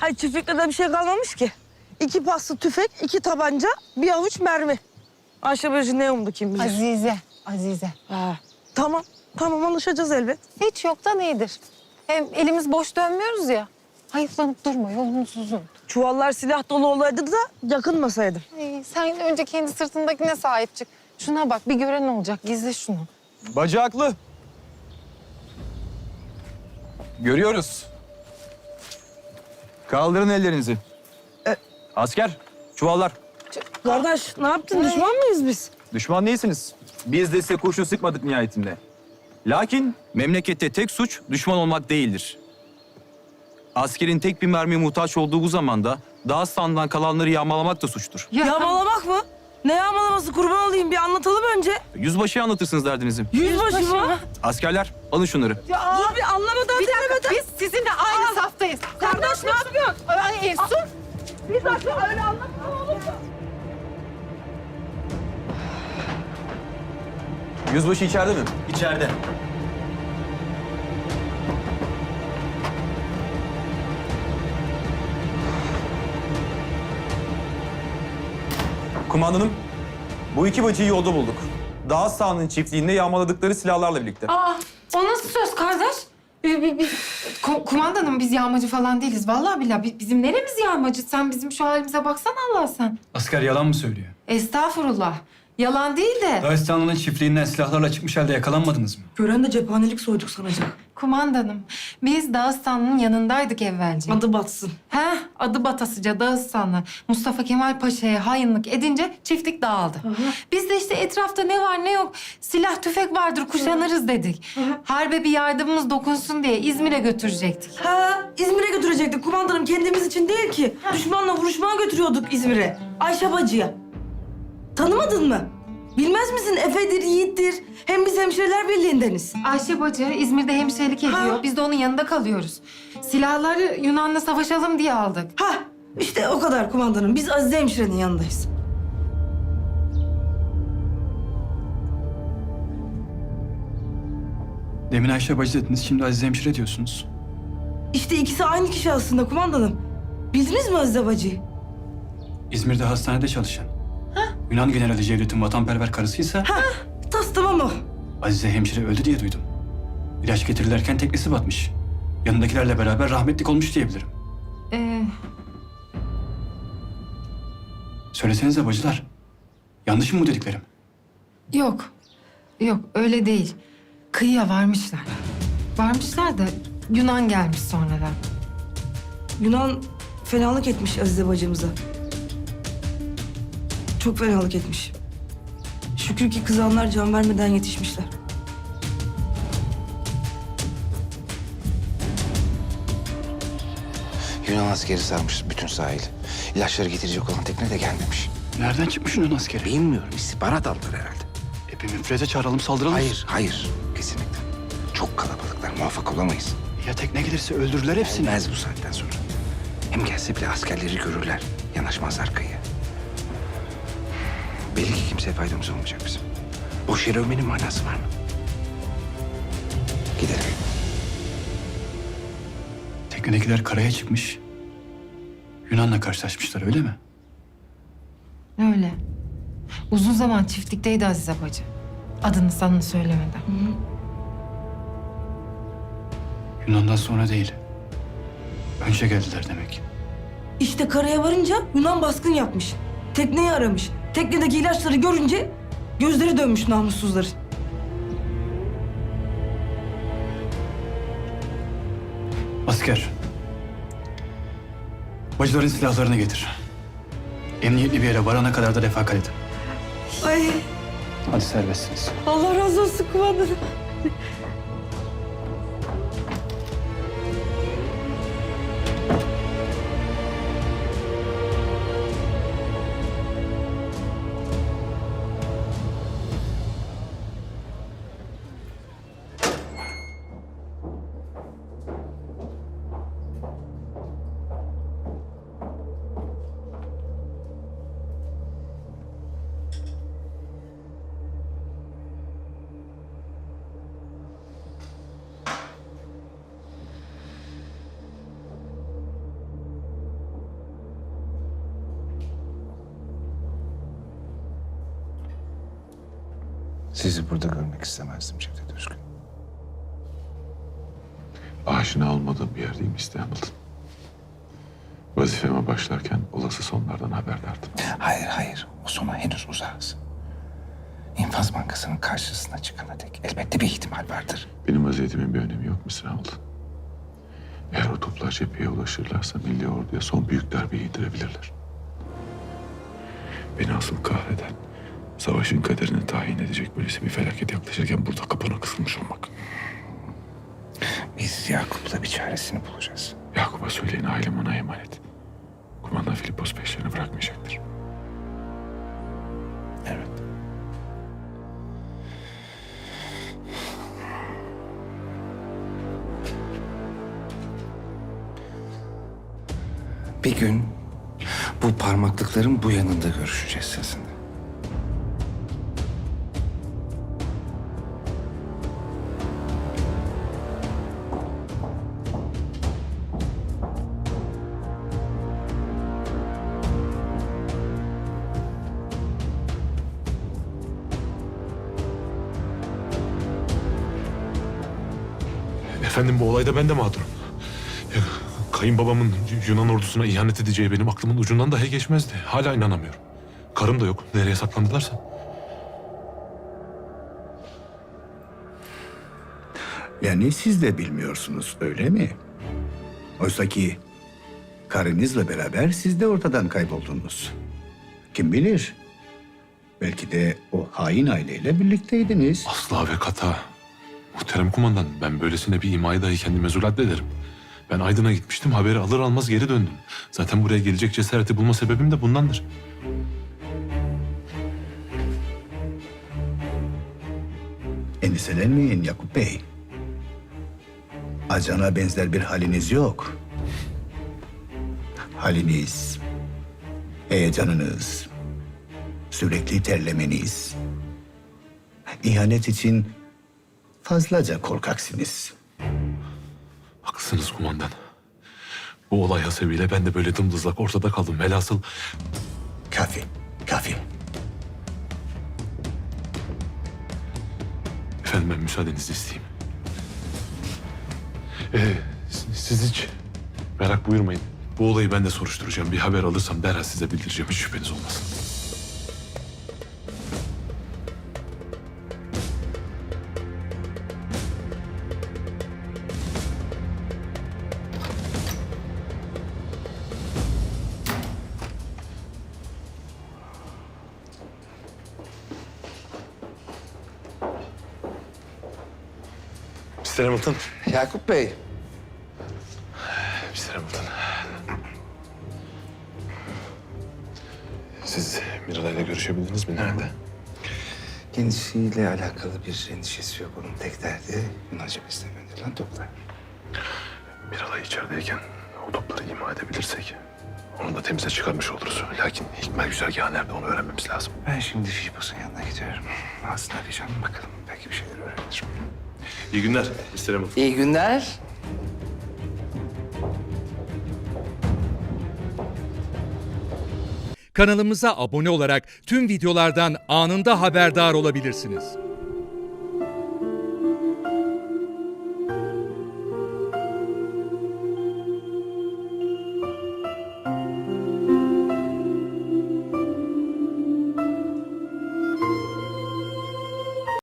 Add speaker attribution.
Speaker 1: Hayır çiftlikte de bir şey kalmamış ki. İki paslı tüfek, iki tabanca, bir avuç mermi. Ayşe Böcü ne umdu kim bilir.
Speaker 2: Azize, Azize.
Speaker 1: Ha. Tamam, tamam anlaşacağız elbet.
Speaker 2: Hiç yoktan iyidir. Hem elimiz boş dönmüyoruz ya. Hayıflanıp durma, yolumuz uzun.
Speaker 1: Çuvallar silah dolu olaydı da yakınmasaydım.
Speaker 2: Ee, sen önce kendi sırtındakine sahip çık. Şuna bak, bir gören olacak. Gizle şunu.
Speaker 3: Bacı haklı. Görüyoruz. Kaldırın ellerinizi.
Speaker 1: E-
Speaker 3: Asker, çuvallar.
Speaker 1: Kardeş ne yaptın? Düşman mıyız biz?
Speaker 3: Düşman değilsiniz. Biz de size kurşun sıkmadık nihayetinde. Lakin memlekette tek suç düşman olmak değildir. Askerin tek bir mermiye muhtaç olduğu bu zamanda Dağıstan'dan kalanları yağmalamak da suçtur.
Speaker 1: Yağmalamak mı? Yağmalaması kurban olayım bir anlatalım önce.
Speaker 3: Yüzbaşıya anlatırsınız derdinizi.
Speaker 1: Yüzbaşı mı?
Speaker 3: Askerler alın şunları.
Speaker 1: Dur bir anlamadan
Speaker 2: Bir dakika, biz sizinle aynı saftayız.
Speaker 1: Kardeş ne yapıyorsun?
Speaker 2: Ay Efsun.
Speaker 1: Bir dakika öyle anlatma olur mu?
Speaker 3: Yüzbaşı içeride mi?
Speaker 4: İçeride.
Speaker 3: Kumandanım, bu iki bacıyı yolda bulduk. Dağıstan'ın çiftliğinde yağmaladıkları silahlarla birlikte.
Speaker 2: Aa, o nasıl söz kardeş? Bi- bi- bi- kumandanım biz yağmacı falan değiliz. Vallahi billahi bi- bizim neremiz yağmacı? Sen bizim şu halimize baksana Allah sen.
Speaker 5: Asker yalan mı söylüyor?
Speaker 2: Estağfurullah. Yalan değil de.
Speaker 5: Dağistanlı'nın çiftliğinden silahlarla çıkmış halde yakalanmadınız mı?
Speaker 1: Gören de cephanelik soyduk sanacak.
Speaker 2: Kumandanım, biz Dağıstanlı'nın yanındaydık evvelce.
Speaker 1: Adı batsın.
Speaker 2: He, adı batasıca Dağıstanlı. Mustafa Kemal Paşa'ya hainlik edince çiftlik dağıldı. Biz de işte etrafta ne var ne yok silah tüfek vardır kuşanırız dedik. Harbe bir yardımımız dokunsun diye İzmir'e götürecektik.
Speaker 1: Ha İzmir'e götürecektik kumandanım kendimiz için değil ki. Düşmanla vuruşmaya götürüyorduk İzmir'e. Ayşe bacıya. Tanımadın mı? Bilmez misin Efe'dir, Yiğit'tir. Hem biz hemşireler birliğindeniz.
Speaker 2: Ayşe bacı İzmir'de hemşirelik ediyor.
Speaker 1: Ha.
Speaker 2: Biz de onun yanında kalıyoruz. Silahları Yunan'la savaşalım diye aldık.
Speaker 1: Ha işte o kadar kumandanım. Biz Azize hemşirenin yanındayız.
Speaker 5: Demin Ayşe bacı dediniz, şimdi Azize hemşire diyorsunuz.
Speaker 1: İşte ikisi aynı kişi aslında kumandanım. Bildiniz mi Azize bacıyı?
Speaker 5: İzmir'de hastanede çalışan. Yunan Generali Cevdet'in vatanperver karısıysa
Speaker 1: Tas tamam o.
Speaker 5: Azize hemşire öldü diye duydum. İlaç getirirlerken teknesi batmış. Yanındakilerle beraber rahmetlik olmuş diyebilirim.
Speaker 2: Ee,
Speaker 5: Söylesenize bacılar. Yanlış mı bu dediklerim?
Speaker 2: yok. Yok öyle değil. Kıyıya varmışlar. Varmışlar da Yunan gelmiş sonradan.
Speaker 1: Yunan fenalık etmiş Azize bacımıza. Çok fenalık etmiş. Şükür ki kızanlar can vermeden yetişmişler.
Speaker 6: Yunan askeri sarmış bütün sahili. İlaçları getirecek olan tekne de gelmemiş.
Speaker 5: Nereden çıkmış Yunan askeri?
Speaker 6: Bilmiyorum. istihbarat aldılar herhalde.
Speaker 5: E bir müfreze çağıralım saldıralım.
Speaker 6: Hayır, hayır. Kesinlikle. Çok kalabalıklar. Muvaffak olamayız.
Speaker 5: Ya tekne gelirse öldürürler hepsini.
Speaker 6: Gelmez bu saatten sonra. Hem gelse bile askerleri görürler. Yanaşmazlar kıyıya. Belli ki kimseye faydamız olmayacak bizim. Boş yere övmenin manası var mı? Gidelim.
Speaker 5: Teknedekiler karaya çıkmış. Yunan'la karşılaşmışlar öyle mi?
Speaker 2: Öyle. Uzun zaman çiftlikteydi Azize bacı. Adını sanını söylemeden.
Speaker 5: Yunan'dan sonra değil. Önce geldiler demek.
Speaker 1: İşte karaya varınca Yunan baskın yapmış. Tekneyi aramış. Teknedeki ilaçları görünce gözleri dönmüş namussuzların.
Speaker 5: Asker. Bacıların silahlarını getir. Emniyetli bir yere varana kadar da refakat edin.
Speaker 1: Ay
Speaker 5: Hadi serbestsiniz.
Speaker 1: Allah razı olsun kumandanım.
Speaker 6: Sizi burada görmek istemezdim Cevdet Özgün.
Speaker 4: Aşina olmadığım bir yerdeyim İstanbul'da. Vazifeme başlarken olası sonlardan haberdardım.
Speaker 6: Hayır hayır o sona henüz uzağız. İnfaz Bankası'nın karşısına çıkana dek elbette bir ihtimal vardır.
Speaker 4: Benim vaziyetimin bir önemi yok mu İstanbul? Eğer o toplar cepheye ulaşırlarsa milli orduya son büyük darbeyi indirebilirler. Beni asıl kahreden, savaşın kaderini tayin edecek böylesi bir felaket yaklaşırken burada kapana kısılmış olmak.
Speaker 6: Biz Yakup'la bir çaresini bulacağız.
Speaker 4: Yakup'a söyleyin ailem ona emanet. Kumandan Filipos peşlerini bırakmayacaktır.
Speaker 6: Evet. Bir gün bu parmaklıkların bu yanında görüşeceğiz sizinle.
Speaker 7: Efendim bu olayda ben de mağdurum. Ya, kayınbabamın Yunan ordusuna ihanet edeceği benim aklımın ucundan dahi geçmezdi. Hala inanamıyorum. Karım da yok. Nereye saklandılarsa.
Speaker 8: Yani siz de bilmiyorsunuz öyle mi? Oysa ki karınızla beraber siz de ortadan kayboldunuz. Kim bilir? Belki de o hain aileyle birlikteydiniz.
Speaker 7: Asla ve kata. Muhterem kumandan ben böylesine bir imayı dahi kendime zulat ederim. Ben Aydın'a gitmiştim haberi alır almaz geri döndüm. Zaten buraya gelecek cesareti bulma sebebim de bundandır.
Speaker 8: Endişelenmeyin Yakup Bey. Acana benzer bir haliniz yok. Haliniz, heyecanınız, sürekli terlemeniz, ihanet için fazlaca korkaksınız.
Speaker 7: Haklısınız kumandan. Bu olay hasebiyle ben de böyle dımdızlak ortada kaldım. Velhasıl
Speaker 8: Kafi, kafi.
Speaker 7: Efendim ben müsaadenizi isteyeyim. Ee, siz- hiç merak buyurmayın. Bu olayı ben de soruşturacağım. Bir haber alırsam derhal size bildireceğim. Hiç şüpheniz olmasın. Mr. Hamilton.
Speaker 6: Yakup Bey,
Speaker 7: Mr. Hamilton. Siz Miralay'la görüşebildiniz mi? Nerede?
Speaker 6: kendisiyle alakalı bir endişesi yok. Onun tek derdi Yunanca bizden gönderilen toplar.
Speaker 7: Miralay içerideyken o topları ima edebilirsek onu da temize çıkarmış oluruz. Lakin Hikmet güzergahı nerede onu öğrenmemiz lazım.
Speaker 6: Ben şimdi Filipos'un yanına gidiyorum. Aslında arayacağım bakalım. Belki bir şeyler öğrenirim.
Speaker 7: İyi günler Mr. Hamilton.
Speaker 6: İyi günler.
Speaker 9: Kanalımıza abone olarak tüm videolardan anında haberdar olabilirsiniz.